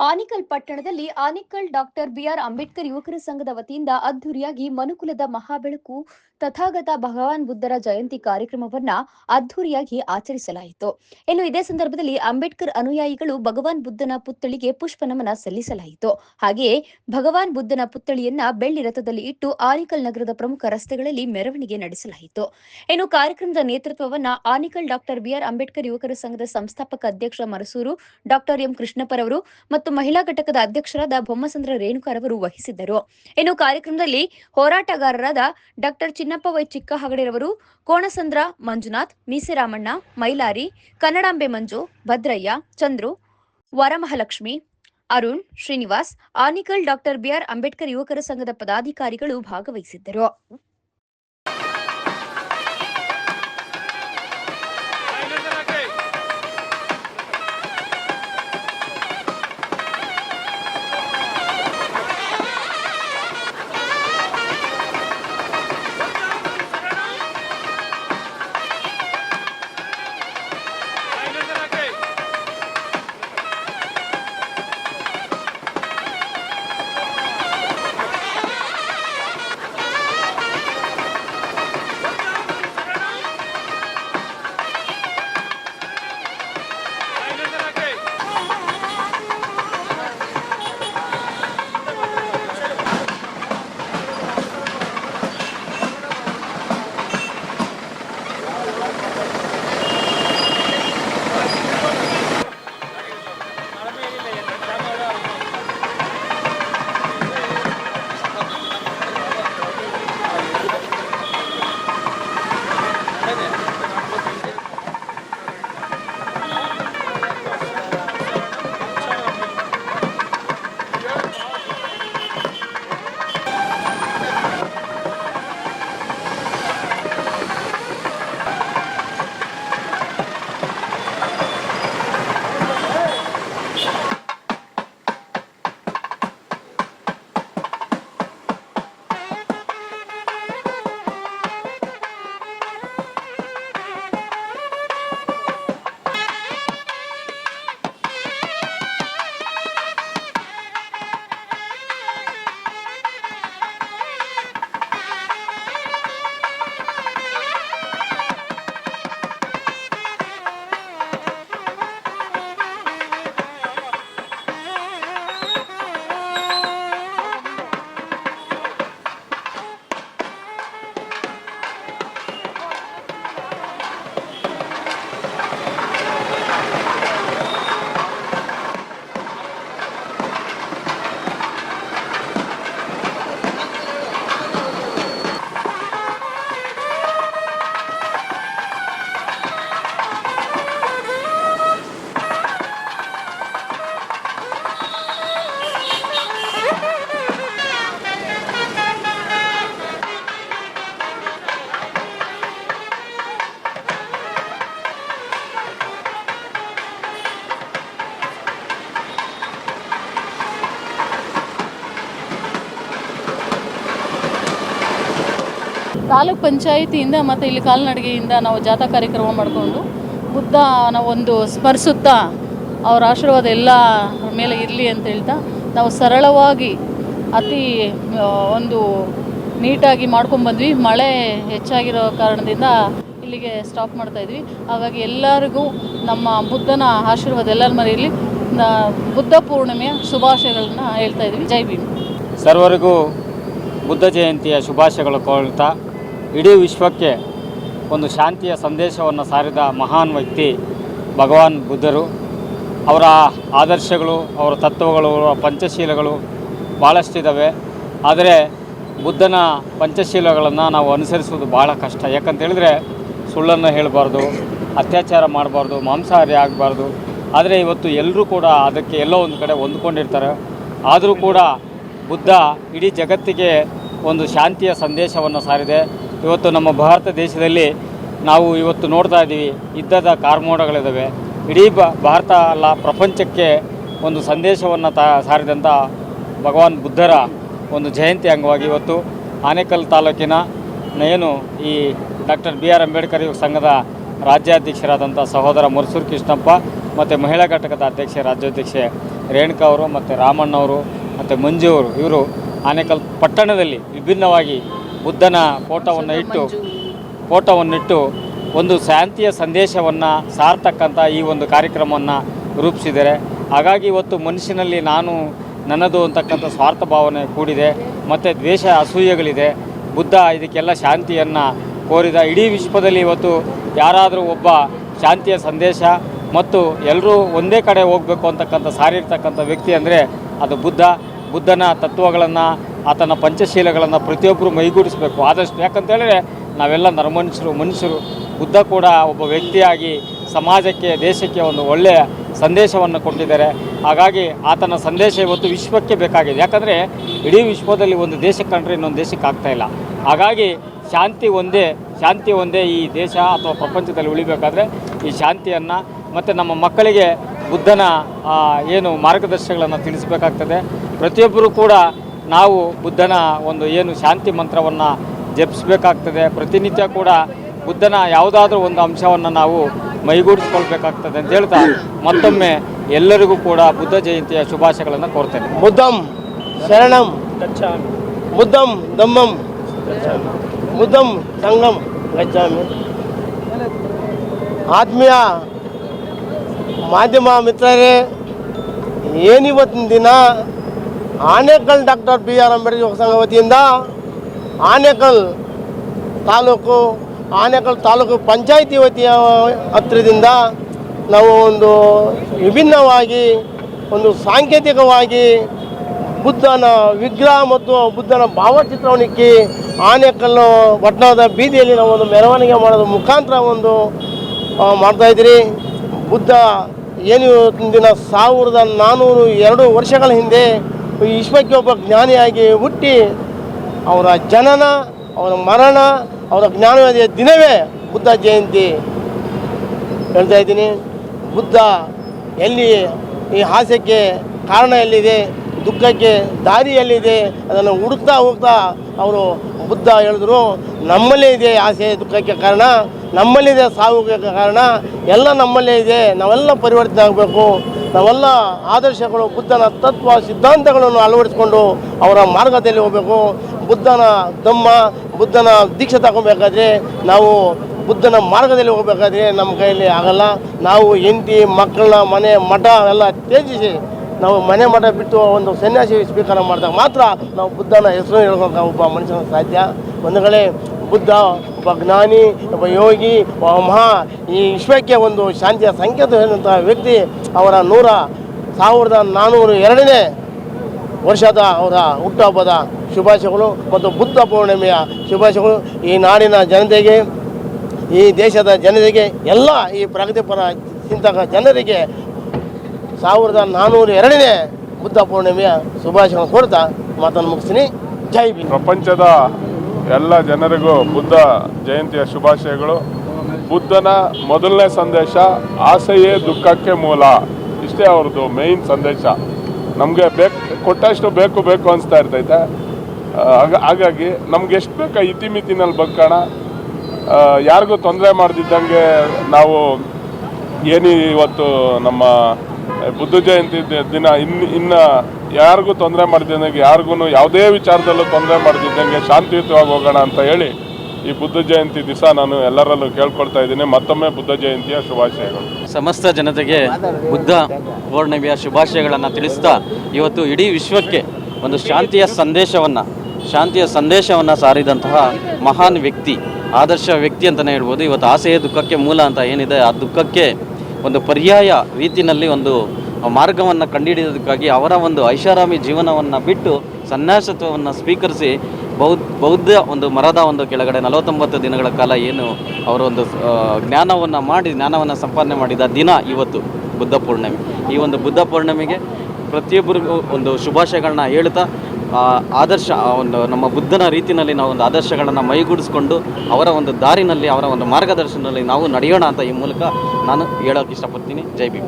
ಆನಿಕಲ್ ಪಟ್ಟಣದಲ್ಲಿ Anekal doctor B R Ambedkar ಯುವಕರ ಸಂಘದ ವತಿಯಿಂದ ಅದ್ದೂರಿಯಾಗಿ ಮನುಕುಲದ ಮಹಾಬೆಳಕು ತಥಾಗತ ಭಗವಾನ್ ಬುದ್ಧರ ಜಯಂತಿ ಕಾರ್ಯಕ್ರಮವನ್ನ ಅದ್ದೂರಿಯಾಗಿ ಆಚರಿಸಲಾಯಿತು. ಇನ್ನು ಇದೇ ಸಂದರ್ಭದಲ್ಲಿ ಅಂಬೇಡ್ಕರ್ ಅನುಯಾಯಿಗಳು ಭಗವಾನ್ ಬುದ್ಧನ ಪುತ್ಥಳಿಗೆ ಪುಷ್ಪ ನಮನ ಸಲ್ಲಿಸಲಾಯಿತು. ಹಾಗೆಯೇ ಭಗವಾನ್ ಬುದ್ಧನ ಪುತ್ಥಳಿಯನ್ನ ಬೆಳ್ಳಿ ರಥದಲ್ಲಿ ಇಟ್ಟು ಆನಿಕಲ್ ನಗರದ ಪ್ರಮುಖ ರಸ್ತೆಗಳಲ್ಲಿ ಮೆರವಣಿಗೆ ನಡೆಸಲಾಯಿತು. ಇನ್ನು ಕಾರ್ಯಕ್ರಮದ ನೇತೃತ್ವವನ್ನ ಆನಿಕಲ್ ಡಾಕ್ಟರ್ ಬಿಆರ್ ಅಂಬೇಡ್ಕರ್ ಯುವಕರ ಸಂಘದ ಸಂಸ್ಥಾಪಕ ಅಧ್ಯಕ್ಷ ಮರಸೂರು, ಡಾಕ್ಟರ್ ಎಂ ಕೃಷ್ಣಪ್ಪರವರು ಮತ್ತು ಮಹಿಳಾ ಘಟಕದ ಅಧ್ಯಕ್ಷರಾದ ಬೊಮ್ಮಸಂದ್ರ ರೇಣುಕಾರವರು ವಹಿಸಿದ್ದರು. ಇನ್ನು ಕಾರ್ಯಕ್ರಮದಲ್ಲಿ ಹೋರಾಟಗಾರರಾದ ಡಾಕ್ಟರ್ ಚಿನ್ನಪ್ಪ ವೈ ಚಿಕ್ಕ ಹಗಡಿರವರು, Konasandra, Manjunath, Meeseramanna, Mailari, Kannadambe Manju, Bhadraiah, Chandru, Varamahalakshmi, Arun, Srinivas, Anekal doctor B R Ambedkar ಯುವಕರ ಸಂಘದ ಪದಾಧಿಕಾರಿಗಳು ಭಾಗವಹಿಸಿದ್ದರು. ತಾಲೂಕ್ ಪಂಚಾಯಿತಿಯಿಂದ ಮತ್ತು ಇಲ್ಲಿ ಕಾಲ್ನಡಿಗೆಯಿಂದ ನಾವು ಜಾಥಾ ಕಾರ್ಯಕ್ರಮ ಮಾಡಿಕೊಂಡು ಬುದ್ಧನ ಒಂದು ಸ್ಮರಿಸುತ್ತಾ ಅವರ ಆಶೀರ್ವಾದ ಎಲ್ಲ ಮೇಲೆ ಇರಲಿ ಅಂತ ಹೇಳ್ತಾ ನಾವು ಸರಳವಾಗಿ ಅತಿ ಒಂದು ನೀಟಾಗಿ ಮಾಡ್ಕೊಂಡ್ಬಂದ್ವಿ ಮಳೆ ಹೆಚ್ಚಾಗಿರೋ ಕಾರಣದಿಂದ ಇಲ್ಲಿಗೆ ಸ್ಟಾಪ್ ಮಾಡ್ತಾ ಇದ್ವಿ. ಹಾಗಾಗಿ ಎಲ್ಲರಿಗೂ ನಮ್ಮ ಬುದ್ಧನ ಆಶೀರ್ವಾದ ಎಲ್ಲರ ಮನೆಯಲ್ಲಿ ಬುದ್ಧ ಪೂರ್ಣಿಮೆಯ ಶುಭಾಶಯಗಳನ್ನ ಹೇಳ್ತಾ ಇದ್ವಿ. ಜೈ ಭೀಮ್. ಸರ್ವರಿಗೂ ಬುದ್ಧ ಜಯಂತಿಯ ಶುಭಾಶಯಗಳು ಕೋಳ್ತಾ ಇಡೀ ವಿಶ್ವಕ್ಕೆ ಒಂದು ಶಾಂತಿಯ ಸಂದೇಶವನ್ನು ಸಾರಿದ ಮಹಾನ್ ವ್ಯಕ್ತಿ ಭಗವಾನ್ ಬುದ್ಧರು. ಅವರ ಆದರ್ಶಗಳು, ಅವರ ತತ್ವಗಳು, ಅವರ ಪಂಚಶೀಲಗಳು ಭಾಳಷ್ಟಿದ್ದಾವೆ ಆದರೆ ಬುದ್ಧನ ಪಂಚಶೀಲಗಳನ್ನು ನಾವು ಅನುಸರಿಸುವುದು ಭಾಳ ಕಷ್ಟ. ಯಾಕಂತೇಳಿದ್ರೆ ಸುಳ್ಳನ್ನು ಹೇಳಬಾರ್ದು, ಅತ್ಯಾಚಾರ ಮಾಡಬಾರ್ದು, ಮಾಂಸಾಹಾರಿ ಆಗಬಾರ್ದು. ಆದರೆ ಇವತ್ತು ಎಲ್ಲರೂ ಕೂಡ ಅದಕ್ಕೆ ಎಲ್ಲೋ ಒಂದು ಕಡೆ ಹೊಂದ್ಕೊಂಡಿರ್ತಾರೆ. ಆದರೂ ಕೂಡ ಬುದ್ಧ ಇಡೀ ಜಗತ್ತಿಗೆ ಒಂದು ಶಾಂತಿಯ ಸಂದೇಶವನ್ನು ಸಾರಿದೆ. ಇವತ್ತು ನಮ್ಮ ಭಾರತ ದೇಶದಲ್ಲಿ ನಾವು ಇವತ್ತು ನೋಡ್ತಾ ಇದ್ದೀವಿ, ಯುದ್ಧದ ಕಾರ್ಮೋಡಗಳಿದ್ದಾವೆ ಇಡೀ ಭಾರತ ಅಲ್ಲ, ಪ್ರಪಂಚಕ್ಕೆ ಒಂದು ಸಂದೇಶವನ್ನು ತ ಸಾರಿದಂಥ ಭಗವಾನ್ ಬುದ್ಧರ ಒಂದು ಜಯಂತಿ ಅಂಗವಾಗಿ ಇವತ್ತು ಆನೇಕಲ್ ತಾಲೂಕಿನ ಏನು ಈ ಡಾಕ್ಟರ್ ಬಿ ಆರ್ ಅಂಬೇಡ್ಕರ್ ಯುವ ಸಂಘದ ರಾಜ್ಯಾಧ್ಯಕ್ಷರಾದಂಥ ಸಹೋದರ ಮುರ್ಸೂರು ಕೃಷ್ಣಪ್ಪ ಮತ್ತು ಮಹಿಳಾ ಘಟಕದ ಅಧ್ಯಕ್ಷೆ, ರಾಜ್ಯಾಧ್ಯಕ್ಷೆ ರೇಣುಕಾ ಅವರು ಮತ್ತು ರಾಮಣ್ಣವರು ಮತ್ತು ಮಂಜು ಅವರು, ಇವರು ಆನೇಕಲ್ ಪಟ್ಟಣದಲ್ಲಿ ವಿಭಿನ್ನವಾಗಿ ಬುದ್ಧನ ಫೋಟೋವನ್ನು ಇಟ್ಟು ಫೋಟೋವನ್ನಿಟ್ಟು ಒಂದು ಶಾಂತಿಯ ಸಂದೇಶವನ್ನು ಸಾರ್ತಕ್ಕಂಥ ಈ ಒಂದು ಕಾರ್ಯಕ್ರಮವನ್ನು ರೂಪಿಸಿದ್ದಾರೆ. ಹಾಗಾಗಿ ಇವತ್ತು ಮನುಷ್ಯನಲ್ಲಿ ನಾನು ನನ್ನದು ಅಂತಕ್ಕಂಥ ಸ್ವಾರ್ಥ ಭಾವನೆ ಕೂಡಿದೆ. ಮತ್ತು ದ್ವೇಷ ಅಸೂಯೆಗಳಿದೆ. ಬುದ್ಧ ಇದಕ್ಕೆಲ್ಲ ಶಾಂತಿಯನ್ನು ಕೋರಿದ ಇಡೀ ವಿಶ್ವದಲ್ಲಿ ಇವತ್ತು ಯಾರಾದರೂ ಒಬ್ಬ ಶಾಂತಿಯ ಸಂದೇಶ ಮತ್ತು ಎಲ್ಲರೂ ಒಂದೇ ಕಡೆ ಹೋಗಬೇಕು ಅಂತಕ್ಕಂಥ ಸಾರಿರ್ತಕ್ಕಂಥ ವ್ಯಕ್ತಿ ಅಂದರೆ ಅದು ಬುದ್ಧ. ಬುದ್ಧನ ತತ್ವಗಳನ್ನು, ಆತನ ಪಂಚಶೀಲಗಳನ್ನು ಪ್ರತಿಯೊಬ್ಬರು ಮೈಗೂಡಿಸಬೇಕು. ಆದಷ್ಟು ಯಾಕಂತೇಳಿದ್ರೆ ನಾವೆಲ್ಲ ನರಮನುಷ್ಯರು, ಮನುಷ್ಯರು. ಬುದ್ಧ ಕೂಡ ಒಬ್ಬ ವ್ಯಕ್ತಿಯಾಗಿ ಸಮಾಜಕ್ಕೆ, ದೇಶಕ್ಕೆ ಒಂದು ಒಳ್ಳೆಯ ಸಂದೇಶವನ್ನು ಕೊಟ್ಟಿದ್ದಾರೆ. ಹಾಗಾಗಿ ಆತನ ಸಂದೇಶ ಇವತ್ತು ವಿಶ್ವಕ್ಕೆ ಬೇಕಾಗಿದೆ. ಯಾಕಂದರೆ ಇಡೀ ವಿಶ್ವದಲ್ಲಿ ಒಂದು ದೇಶ ಕಂಡ್ರೆ ಇನ್ನೊಂದು ದೇಶಕ್ಕೆ ಆಗ್ತಾ ಇಲ್ಲ. ಹಾಗಾಗಿ ಶಾಂತಿ ಒಂದೇ ಶಾಂತಿ ಒಂದೇ ಈ ದೇಶ ಅಥವಾ ಪ್ರಪಂಚದಲ್ಲಿ ಉಳಿಬೇಕಾದ್ರೆ ಈ ಶಾಂತಿಯನ್ನು ಮತ್ತು ನಮ್ಮ ಮಕ್ಕಳಿಗೆ ಬುದ್ಧನ ಏನು ಮಾರ್ಗದರ್ಶನಗಳನ್ನು ತಿಳಿಸಬೇಕಾಗ್ತದೆ. ಪ್ರತಿಯೊಬ್ಬರೂ ಕೂಡ ನಾವು ಬುದ್ಧನ ಒಂದು ಏನು ಶಾಂತಿ ಮಂತ್ರವನ್ನು ಜಪಿಸಬೇಕಾಗ್ತದೆ. ಪ್ರತಿನಿತ್ಯ ಕೂಡ ಬುದ್ಧನ ಯಾವುದಾದ್ರೂ ಒಂದು ಅಂಶವನ್ನು ನಾವು ಮೈಗೂಡಿಸ್ಕೊಳ್ಬೇಕಾಗ್ತದೆ ಅಂತ ಹೇಳ್ತಾ ಮತ್ತೊಮ್ಮೆ ಎಲ್ಲರಿಗೂ ಕೂಡ ಬುದ್ಧ ಜಯಂತಿಯ ಶುಭಾಶಯಗಳನ್ನು ಕೋರ್ತೇನೆ. ಮುದ್ದಂ ಶರಣಂ. ಬುದ್ಧಂ ದಮ್ಮಂ. ಬುದ್ಧಂ ಸಂಗಂ. ಗಚ್ಚಾಮಿ ಆತ್ಮೀಯ ಮಾಧ್ಯಮ ಮಿತ್ರರೇ ಏನಿವತ್ತಿನ ದಿನ Anekal doctor B R Ambedkar ಯುವಕ ಸಂಘ ವತಿಯಿಂದ ಆನೇಕಲ್ ತಾಲೂಕು ಆನೇಕಲ್ ತಾಲೂಕು ಪಂಚಾಯಿತಿ ವತಿಯ ಹತ್ತಿರದಿಂದ ನಾವು ಒಂದು ವಿಭಿನ್ನವಾಗಿ ಒಂದು ಸಾಂಕೇತಿಕವಾಗಿ ಬುದ್ಧನ ವಿಗ್ರಹ ಮತ್ತು ಬುದ್ಧನ ಭಾವಚಿತ್ರವನ್ನು ಇಕ್ಕಿ ಆನೆಕಲ್ಲು ಪಟ್ಟಣದ ಬೀದಿಯಲ್ಲಿ ನಾವು ಒಂದು ಮೆರವಣಿಗೆ ಮಾಡೋದು ಮುಖಾಂತರ ಒಂದು ಆ, ಮಾಡ್ತಾ ಇದ್ದೀರಿ. ಬುದ್ಧ ಏನು ಇವತ್ತಿನ ದಿನ ಸಾವಿರದ ನಾನ್ನೂರು ಎರಡು ವರ್ಷಗಳ ಹಿಂದೆ ವಿಶ್ವಕ್ಕೆ ಒಬ್ಬ ಜ್ಞಾನಿಯಾಗಿ ಹುಟ್ಟಿ ಅವರ ಜನನ, ಅವರ ಮರಣ, ಅವರ ಜ್ಞಾನೋದಯ ದಿನವೇ ಬುದ್ಧ ಜಯಂತಿ. ಹೇಳ್ತಾ ಇದ್ದೀನಿ, ಬುದ್ಧ ಎಲ್ಲಿ ಈ ಹಾಸ್ಯಕ್ಕೆ ಕಾರಣ ಎಲ್ಲಿದೆ? ದುಃಖಕ್ಕೆ ದಾರಿಯಲ್ಲಿದೆ, ಅದನ್ನು ಹುಡುಕ್ತಾ ಹೋಗ್ತಾ ಅವರು ಬುದ್ಧ ಹೇಳಿದ್ರು, ನಮ್ಮಲ್ಲೇ ಇದೆ ಆಸೆ ದುಃಖಕ್ಕೆ ಕಾರಣ ನಮ್ಮಲ್ಲಿದೆ ಸಾವಿಗೆ ಕಾರಣ, ಎಲ್ಲ ನಮ್ಮಲ್ಲೇ ಇದೆ, ನಾವೆಲ್ಲ ಪರಿವರ್ತನೆ ಆಗಬೇಕು, ನಾವೆಲ್ಲ ಆದರ್ಶಗಳು, ಬುದ್ಧನ ತತ್ವ, ಸಿದ್ಧಾಂತಗಳನ್ನು ಅಳವಡಿಸಿಕೊಂಡು ಅವರ ಮಾರ್ಗದಲ್ಲಿ ಹೋಗಬೇಕು, ಬುದ್ಧನ ಧಮ್ಮ ಬುದ್ಧನ ದೀಕ್ಷೆ ತಗೋಬೇಕಾದ್ರೆ ನಾವು ಬುದ್ಧನ ಮಾರ್ಗದಲ್ಲಿ ಹೋಗಬೇಕಾದ್ರೆ ನಮ್ಮ ಕೈಯಲ್ಲಿ ಆಗಲ್ಲ, ನಾವು ಹೆಂಡತಿ, ಮಕ್ಕಳನ್ನ, ಮನೆ, ಮಠ ಎಲ್ಲ ತ್ಯಜಿಸಿ ನಾವು ಮನೆ ಮಠ ಬಿಟ್ಟು ಒಂದು ಸನ್ಯಾಸಿ ಸ್ವೀಕಾರ ಮಾಡಿದಾಗ ಮಾತ್ರ ನಾವು ಬುದ್ಧನ ಹೆಸರು ಹೇಳ್ಕೊಂಡು ಒಬ್ಬ ಮನುಷ್ಯನ ಸಾಧ್ಯ. ಒಂದು ಕಡೆ ಬುದ್ಧ, ಒಬ್ಬ ಜ್ಞಾನಿ, ಒಬ್ಬ ಯೋಗಿ, ಒಬ್ಬ ಮಹಾ, ಈ ವಿಶ್ವಕ್ಕೆ ಒಂದು ಶಾಂತಿಯ ಸಂಕೇತ ಹೇಳಿದಂಥ ವ್ಯಕ್ತಿ ಅವರ ನೂರ ಸಾವಿರದ ನಾನ್ನೂರು ಎರಡನೇ ವರ್ಷದ ಅವರ ಹುಟ್ಟುಹಬ್ಬದ ಶುಭಾಶಯಗಳು ಮತ್ತು ಬುದ್ಧ ಪೌರ್ಣಿಮೆಯ ಶುಭಾಶಯಗಳು ಈ ನಾಡಿನ ಜನತೆಗೆ, ಈ ದೇಶದ ಜನತೆಗೆ, ಎಲ್ಲ ಈ ಪ್ರಗತಿಪರ ಚಿಂತಕ ಜನರಿಗೆ ಸಾವಿರದ ನಾನ್ನೂರ ಎರಡನೇ ಬುದ್ಧ ಪೂರ್ಣಿಮೆಯ ಶುಭಾಶಯ ಕೊಡ್ತಾ ಮಾತನ್ನು ಮುಗಿಸ್ತೀನಿ. ಜೈ ಬಿ ಪ್ರಪಂಚದ ಎಲ್ಲ ಜನರಿಗೂ ಬುದ್ಧ ಜಯಂತಿಯ ಶುಭಾಶಯಗಳು. ಬುದ್ಧನ ಮೊದಲನೇ ಸಂದೇಶ, ಆಸೆಯೇ ದುಃಖಕ್ಕೆ ಮೂಲ. ಇಷ್ಟೇ ಅವ್ರದ್ದು ಮೇಯ್ನ್ ಸಂದೇಶ. ನಮಗೆ ಬೇಕು, ಕೊಟ್ಟಷ್ಟು ಬೇಕು ಬೇಕು ಅನಿಸ್ತಾ ಇರ್ತೈತೆ. ಹಾಗಾಗಿ ನಮ್ಗೆ ಎಷ್ಟು ಬೇಕು ಇತಿಮಿತಿನಲ್ಲಿ ಬದುಕೋಣ. ಯಾರಿಗೂ ತೊಂದರೆ ಮಾಡ್ದಿದ್ದಂಗೆ ನಾವು ಏನು ಇವತ್ತು ನಮ್ಮ ಬುದ್ಧ ಜಯಂತಿ ದಿನ ಇನ್ನು ಇನ್ನು ಯಾರಿಗೂ ತೊಂದರೆ ಮಾಡ್ದಿದ್ದಂಗೆ, ಯಾರಿಗೂ ಯಾವುದೇ ವಿಚಾರದಲ್ಲೂ ತೊಂದರೆ ಮಾಡ್ದಿದ್ದಂಗೆ ಶಾಂತಿಯುತವಾಗಿ ಹೋಗೋಣ ಅಂತ ಹೇಳಿ ಈ ಬುದ್ಧ ಜಯಂತಿ ದಿವಸ ನಾನು ಎಲ್ಲರಲ್ಲೂ ಕೇಳ್ಕೊಳ್ತಾ ಇದ್ದೀನಿ. ಮತ್ತೊಮ್ಮೆ ಬುದ್ಧ ಜಯಂತಿಯ ಶುಭಾಶಯಗಳು. ಸಮಸ್ತ ಜನತೆಗೆ ಬುದ್ಧ ಪೌರ್ಣಿಮೆಯ ಶುಭಾಶಯಗಳನ್ನು ತಿಳಿಸ್ತಾ ಇವತ್ತು ಇಡೀ ವಿಶ್ವಕ್ಕೆ ಒಂದು ಶಾಂತಿಯ ಸಂದೇಶವನ್ನು ಶಾಂತಿಯ ಸಂದೇಶವನ್ನು ಸಾರಿದಂತಹ ಮಹಾನ್ ವ್ಯಕ್ತಿ, ಆದರ್ಶ ವ್ಯಕ್ತಿ ಅಂತಲೇ ಹೇಳ್ಬೋದು. ಇವತ್ತು ಆಸೆಯ ದುಃಖಕ್ಕೆ ಮೂಲ ಅಂತ ಏನಿದೆ, ಆ ದುಃಖಕ್ಕೆ ಒಂದು ಪರ್ಯಾಯ ರೀತಿಯಲ್ಲಿ ಒಂದು ಮಾರ್ಗವನ್ನು ಕಂಡುಹಿಡಿಯೋದಕ್ಕಾಗಿ ಅವರ ಒಂದು ಐಷಾರಾಮಿ ಜೀವನವನ್ನು ಬಿಟ್ಟು ಸನ್ಯಾಸತ್ವವನ್ನು ಸ್ವೀಕರಿಸಿ ಬೌದ್ಧ ಒಂದು ಮರದ ಒಂದು ಕೆಳಗಡೆ ನಲವತ್ತೊಂಬತ್ತು ದಿನಗಳ ಕಾಲ ಏನು ಅವರ ಒಂದು ಜ್ಞಾನವನ್ನು ಮಾಡಿ, ಜ್ಞಾನವನ್ನು ಸಂಪಾದನೆ ಮಾಡಿದ ದಿನ ಇವತ್ತು ಬುದ್ಧ ಪೂರ್ಣಿಮೆ. ಈ ಒಂದು ಬುದ್ಧ ಪೂರ್ಣಿಮೆಗೆ ಪ್ರತಿಯೊಬ್ಬರಿಗೂ ಒಂದು ಶುಭಾಶಯಗಳನ್ನ ಹೇಳ್ತಾ ಆದರ್ಶ ಒಂದು ನಮ್ಮ ಬುದ್ಧನ ರೀತಿಯಲ್ಲಿ ನಾವು ಒಂದು ಆದರ್ಶಗಳನ್ನು ಮೈಗೂಡಿಸ್ಕೊಂಡು ಅವರ ಒಂದು ದಾರಿನಲ್ಲಿ, ಅವರ ಒಂದು ಮಾರ್ಗದರ್ಶನದಲ್ಲಿ ನಾವು ನಡೆಯೋಣ ಅಂತ ಈ ಮೂಲಕ ನಾನು ಹೇಳೋಕೆ ಇಷ್ಟಪಡ್ತೀನಿ. ಜೈ ಭೀಮ್.